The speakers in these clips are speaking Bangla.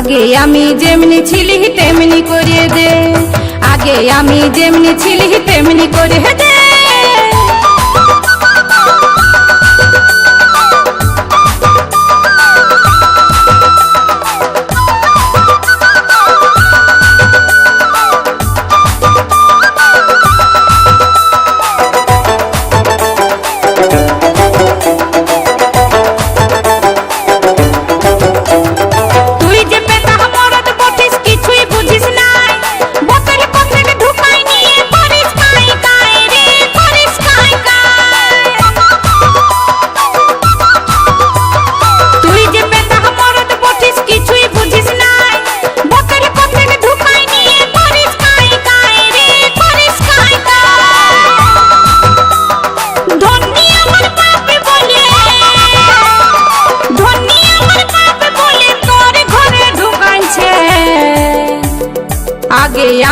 আগে আমি যেমনি ছিলি তেমনি করিয়ে দে। আগে আমি যেমনি ছিলি তেমনি করিয়ে দে।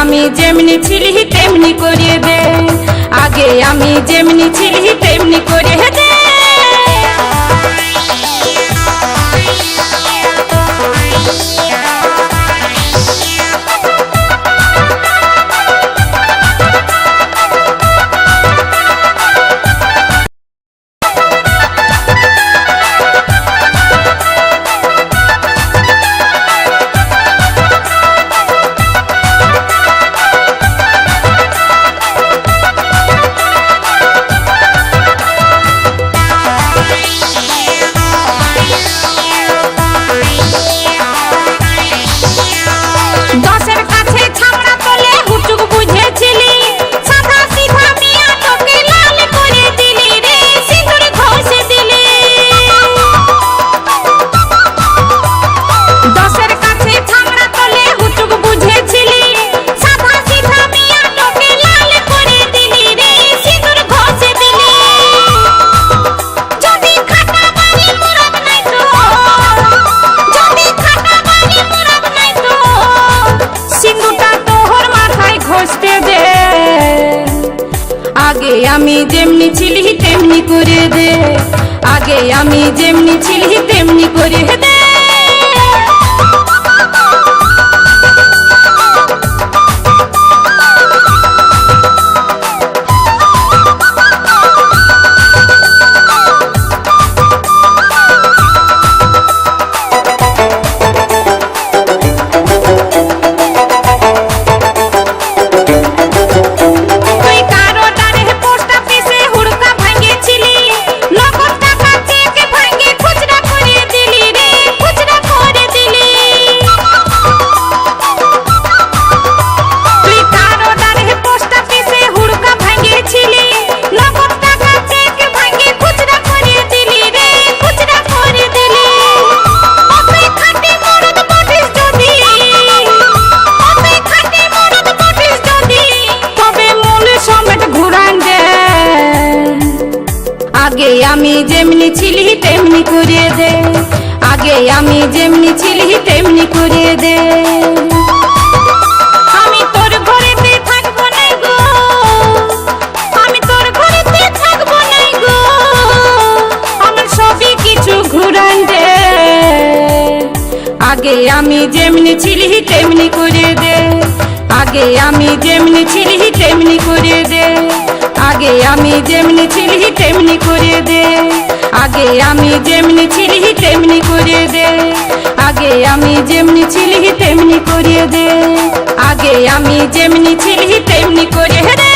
আমি যেমনি ছিলি তেমনি করিয়ে দে। আগে আমি যেমনি ছিলি তেমনি করে দে। ঘষতে দে। আগে আমি যেমনি ছিলি তেমনি করে দে। আগে আমি যেমনি ছিলি তেমনি আগে আমি যেমনি ছিলি তেমনি করিয়ে দে। আগে আমি যেমনি ছিলি তেমনি করিয়ে দে। আগে আমি যেমনি ছিলি তেমনি করে দে। আগে আমি যেমনি ছিলি তেমনি করে দে। আগে আমি যেমনি ছিলি, তেমনি করে দে। আগে আমি যেমনি ছিলি, তেমনি করে দে। আগে আমি যেমনি ছিলি, তেমনি করে দে। আগে আমি যেমনি ছিলি, তেমনি করে দে।